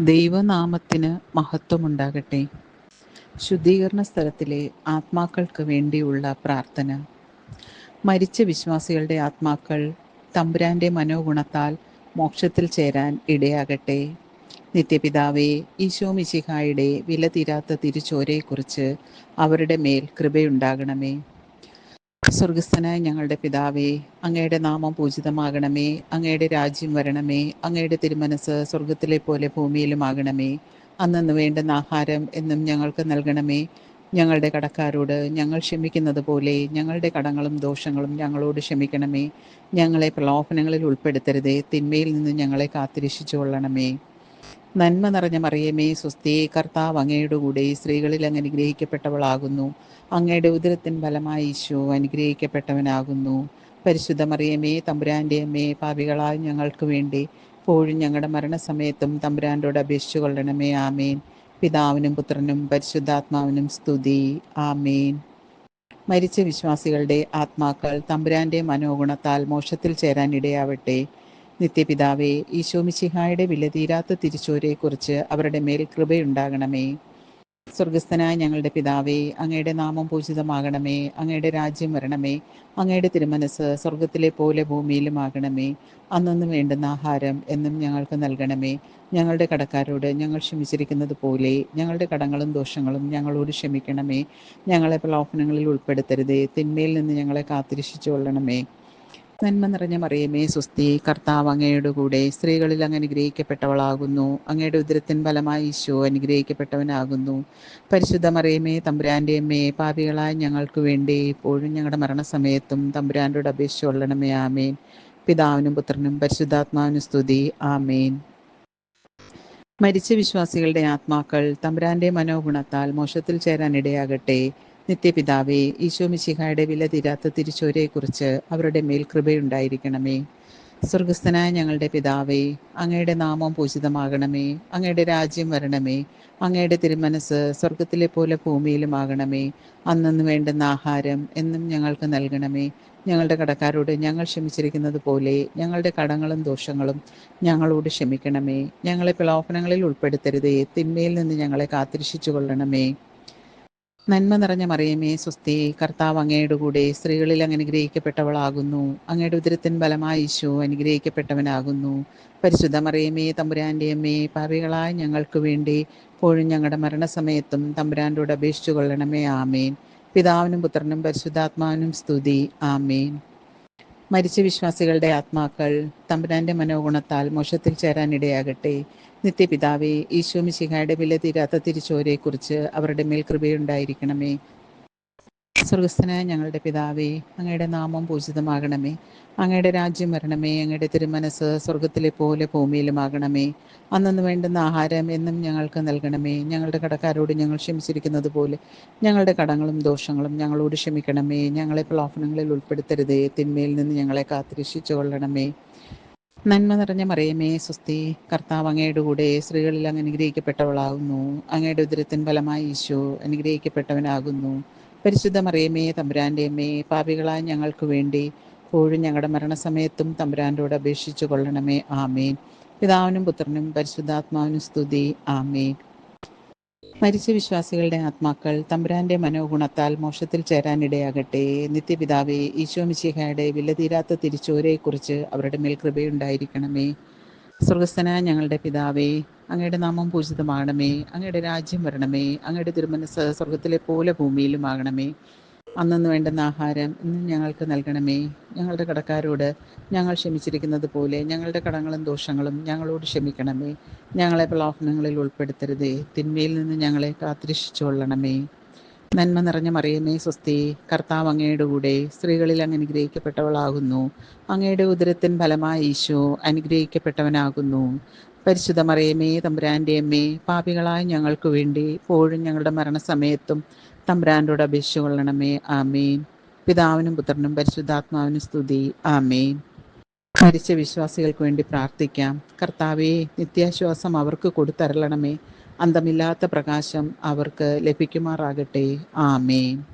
ദൈവനാമത്തിന് മഹത്വമുണ്ടാകട്ടെ. ശുദ്ധീകരണ സ്ഥലത്തിലെ ആത്മാക്കൾക്ക് വേണ്ടിയുള്ള പ്രാർത്ഥന. മരിച്ച വിശ്വാസികളുടെ ആത്മാക്കൾ തമ്പുരാന്റെ മനോഗുണത്താൽ മോക്ഷത്തിൽ ചേരാൻ ഇടയാകട്ടെ. നിത്യപിതാവേ ഈശോ മിശിഹായുടെ വില തീരാത്ത തിരിച്ചോരയെക്കുറിച്ച് അവരുടെ മേൽ കൃപയുണ്ടാകണമേ. സ്വർഗസ്ഥനായ ഞങ്ങളുടെ പിതാവേ അങ്ങയുടെ നാമം പൂജിതമാകണമേ അങ്ങയുടെ രാജ്യം വരണമേ അങ്ങയുടെ തിരുമനസ് സ്വർഗത്തിലെ പോലെ ഭൂമിയിലും ആകണമേ അന്നു വേണ്ടുന്ന ആഹാരം എന്നും ഞങ്ങൾക്ക് നൽകണമേ. ഞങ്ങളുടെ കടക്കാരോട് ഞങ്ങൾ ക്ഷമിക്കുന്നത് പോലെ ഞങ്ങളുടെ കടങ്ങളും ദോഷങ്ങളും ഞങ്ങളോട് ക്ഷമിക്കണമേ. ഞങ്ങളെ പ്രലോഭനങ്ങളിൽ ഉൾപ്പെടുത്തരുതേ. തിന്മയിൽ നിന്ന് ഞങ്ങളെ കാത്തിരക്ഷിച്ചു കൊള്ളണമേ നന്മ നിറഞ്ഞ മറിയമേ സ്വസ്തി കർത്താവ് അങ്ങയുടെ കൂടെ സ്ത്രീകളിൽ അങ്ങ് അനുഗ്രഹിക്കപ്പെട്ടവളാകുന്നു. അങ്ങയുടെ ഉദരത്തിൻ ഫലമായി ഈശോ അനുഗ്രഹിക്കപ്പെട്ടവനാകുന്നു. പരിശുദ്ധ മറിയമേ തമ്പുരാന്റെ അമ്മേ പാപികളായ ഞങ്ങൾക്ക് വേണ്ടി ഇപ്പോഴും ഞങ്ങളുടെ മരണസമയത്തും തമ്പുരാന്റോട് അപേക്ഷിച്ചു കൊള്ളണമേ ആമേൻ. പിതാവിനും പുത്രനും പരിശുദ്ധാത്മാവിനും സ്തുതി ആമേൻ. മരിച്ച വിശ്വാസികളുടെ ആത്മാക്കൾ തമ്പുരാന്റെ മനോഗുണത്താൽ മോക്ഷത്തിൽ ചേരാൻ ഇടയാവട്ടെ നിത്യപിതാവേ ഈശോമിശിഹായുടെ വിലതീരാത്ത തിരിച്ചോരെക്കുറിച്ച് അവരുടെ മേൽ കൃപയുണ്ടാകണമേ. സ്വർഗസ്ഥനായ ഞങ്ങളുടെ പിതാവേ അങ്ങയുടെ നാമം പൂജിതമാകണമേ അങ്ങയുടെ രാജ്യം വരണമേ അങ്ങയുടെ തിരുമനസ് സ്വർഗത്തിലെ പോലെ ഭൂമിയിലും ആകണമേ അന്നൊന്നും വേണ്ടുന്ന ആഹാരം എന്നും ഞങ്ങൾക്ക് നൽകണമേ. ഞങ്ങളുടെ കടക്കാരോട് ഞങ്ങൾ ക്ഷമിച്ചിരിക്കുന്നത് പോലെ ഞങ്ങളുടെ കടങ്ങളും ദോഷങ്ങളും ഞങ്ങളോട് ക്ഷമിക്കണമേ. ഞങ്ങളെ പ്രലോഭനങ്ങളിൽ ഉൾപ്പെടുത്തരുതേ തിന്മയിൽ നിന്ന് ഞങ്ങളെ കാത്തിരക്ഷിച്ചു കൊള്ളണമേ നന്മ നിറഞ്ഞ മറിയമേ സുസ്തി കർത്താവ് അങ്ങയുടെ കൂടെ. സ്ത്രീകളിൽ അങ്ങ് അനുഗ്രഹിക്കപ്പെട്ടവളാകുന്നു അങ്ങയുടെ ഉദരത്തിൻ ഫലമായി ഈശോ അനുഗ്രഹിക്കപ്പെട്ടവനാകുന്നു. പരിശുദ്ധ മറിയമേ തമ്പുരാന്റെ അമ്മയെ പാപികളായ ഞങ്ങൾക്ക് വേണ്ടി ഇപ്പോഴും ഞങ്ങളുടെ മരണസമയത്തും തമ്പുരാന്റെ അപേക്ഷ കൊള്ളണമേ ആമേൻ. പിതാവിനും പുത്രനും പരിശുദ്ധാത്മാവിനും സ്തുതി ആമേൻ. മരിച്ച വിശ്വാസികളുടെ ആത്മാക്കൾ തമ്പുരാന്റെ മനോഗുണത്താൽ മോശത്തിൽ ചേരാൻ ഇടയാകട്ടെ നിത്യപിതാവേ ഈശോ മിശിഹായുടെ വില തീരാത്ത തിരിച്ചോരെക്കുറിച്ച് അവരുടെ മേൽ കൃപയുണ്ടായിരിക്കണമേ. സ്വർഗസ്ഥനായ ഞങ്ങളുടെ പിതാവേ അങ്ങയുടെ നാമം പൂജിതമാകണമേ. അങ്ങയുടെ രാജ്യം വരണമേ. അങ്ങയുടെ തിരുമനസ് സ്വർഗത്തിലെ പോലെ ഭൂമിയിലുമാകണമേ. അന്നു വേണ്ടുന്ന ആഹാരം എന്നും ഞങ്ങൾക്ക് നൽകണമേ. ഞങ്ങളുടെ കടക്കാരോട് ഞങ്ങൾ ക്ഷമിച്ചിരിക്കുന്നത് പോലെ ഞങ്ങളുടെ കടങ്ങളും ദോഷങ്ങളും ഞങ്ങളോട് ക്ഷമിക്കണമേ. ഞങ്ങളെ പ്രലോഭനങ്ങളിൽ ഉൾപ്പെടുത്തരുതേ. തിന്മയിൽ നിന്ന് ഞങ്ങളെ കാത്തിരിശിച്ചു കൊള്ളണമേ നന്മ നിറഞ്ഞ മറിയമേ സ്വസ്തി കർത്താവ് അങ്ങയുടെ കൂടെ സ്ത്രീകളിൽ അങ്ങ് അനുഗ്രഹിക്കപ്പെട്ടവളാകുന്നു. അങ്ങയുടെ ഉദരത്തിൻ ബലമായി ഈശോ അനുഗ്രഹിക്കപ്പെട്ടവനാകുന്നു. പരിശുദ്ധ മറിയമേ തമ്പുരാന്റെ അമ്മേ പാപികളായ ഞങ്ങൾക്ക് വേണ്ടി പോഴും ഞങ്ങളുടെ മരണസമയത്തും തമ്പുരാന്റെ അപേക്ഷിച്ചു കൊള്ളണമേ ആമേൻ. പിതാവിനും പുത്രനും പരിശുദ്ധാത്മാവിനും സ്തുതി. ആമേൻ. മരിച്ച വിശ്വാസികളുടെ ആത്മാക്കൾ തമ്പുരാന്റെ മനോഗുണത്താൽ മോശത്തിൽ ചേരാനിടയാകട്ടെ. നിത്യപിതാവേ ഈശോ മിശിഹായുടെ വില തീരാത്ത തിരിച്ചോരെക്കുറിച്ച് അവരുടെ മേൽ കൃപയുണ്ടായിരിക്കണമേ സ്വർഗസ്ഥനായ ഞങ്ങളുടെ പിതാവേ അങ്ങയുടെ നാമം പൂജിതമാകണമേ. അങ്ങയുടെ രാജ്യം വരണമേ അങ്ങയുടെ തിരുമനസ് സ്വർഗത്തിലെ പോലെ ഭൂമിയിലുമാകണമേ. അന്നു വേണ്ടുന്ന ആഹാരം എന്നും ഞങ്ങൾക്ക് നൽകണമേ. ഞങ്ങളുടെ കടക്കാരോട് ഞങ്ങൾ ക്ഷമിച്ചിരിക്കുന്നത് പോലെ ഞങ്ങളുടെ കടങ്ങളും ദോഷങ്ങളും ഞങ്ങളോട് ക്ഷമിക്കണമേ. ഞങ്ങളെ പ്രലോഭനങ്ങളിൽ ഉൾപ്പെടുത്തരുതേ. തിന്മയിൽ നിന്ന് ഞങ്ങളെ കാത്തിരക്ഷിച്ചു കൊള്ളണമേ നന്മ നിറഞ്ഞ മറിയമേ സ്വസ്തി. കർത്താവ് അങ്ങയുടെ കൂടെ സ്ത്രീകളിൽ അങ്ങ് അനുഗ്രഹിക്കപ്പെട്ടവളാകുന്നു. അങ്ങയുടെ ഉദരത്തിൻ ഫലമായി ഈശോ അനുഗ്രഹിക്കപ്പെട്ടവനാകുന്നു. പരിശുദ്ധ മറിയമേ തമ്പുരാന്റെ അമ്മേ പാപികളായ ഞങ്ങൾക്ക് വേണ്ടി എപ്പോഴും ഞങ്ങളുടെ മരണസമയത്തും തമ്പുരാന്റോട് അപേക്ഷിച്ചു കൊള്ളണമേ. ആമേൻ. പിതാവിനും പുത്രനും പരിശുദ്ധാത്മാവിനും സ്തുതി. ആമേൻ. മരിച്ച വിശ്വാസികളുടെ ആത്മാക്കൾ തമ്പുരാന്റെ മനോഗുണത്താൽ മോക്ഷത്തിൽ ചേരാനിടയാകട്ടെ. നിത്യപിതാവേ ഈശോ മിശിഹയുടെ വിലതീരാത്ത തിരിച്ചോരെക്കുറിച്ച് അവരുടെ മേൽ കൃപയുണ്ടായിരിക്കണമേ. സ്വർഗസ്ഥന ഞങ്ങളുടെ പിതാവേ അങ്ങയുടെ നാമം പൂജിതമാകണമേ അങ്ങയുടെ രാജ്യം വരണമേ അങ്ങയുടെ തിരുമനസ് സ്വർഗത്തിലെ പോലെ ഭൂമിയിലും ആകണമേ അന്നു വേണ്ടുന്ന ആഹാരം ഇന്ന് ഞങ്ങൾക്ക് നൽകണമേ. ഞങ്ങളുടെ കടക്കാരോട് ഞങ്ങൾ ക്ഷമിച്ചിരിക്കുന്നത് പോലെ ഞങ്ങളുടെ കടങ്ങളും ദോഷങ്ങളും ഞങ്ങളോട് ക്ഷമിക്കണമേ. ഞങ്ങളെ പ്രലോഭനങ്ങളിൽ ഉൾപ്പെടുത്തരുതേ. തിന്മയിൽ നിന്ന് ഞങ്ങളെ കാത്തിരക്ഷിച്ചുകൊള്ളണമേ. നന്മ നിറഞ്ഞ മറിയമേ സ്വസ്തി. കർത്താവ് അങ്ങയുടെ കൂടെ സ്ത്രീകളിൽ അങ്ങ് അനുഗ്രഹിക്കപ്പെട്ടവളാകുന്നു. അങ്ങയുടെ ഉദരത്തിൻ ഫലമായി ഈശോ അനുഗ്രഹിക്കപ്പെട്ടവനാകുന്നു. പരിശുദ്ധ മറിയമേ തമ്പുരാന്റെ അമ്മേ പാപികളായ ഞങ്ങൾക്ക് വേണ്ടി ഇപ്പോഴും ഞങ്ങളുടെ മരണസമയത്തും തമ്പുരാന്റോട് അപേക്ഷ കൊള്ളണമേ. ആമേൻ. പിതാവിനും പുത്രനും പരിശുദ്ധാത്മാവിനും സ്തുതി. ആമേൻ. മരിച്ച വിശ്വാസികൾക്ക് വേണ്ടി പ്രാർത്ഥിക്കാം. കർത്താവേ നിത്യാശ്വാസം അവർക്ക് കൊടുത്തരളണമേ. അന്തമില്ലാത്ത പ്രകാശം അവർക്ക് ലഭിക്കുമാറാകട്ടെ. ആമേൻ.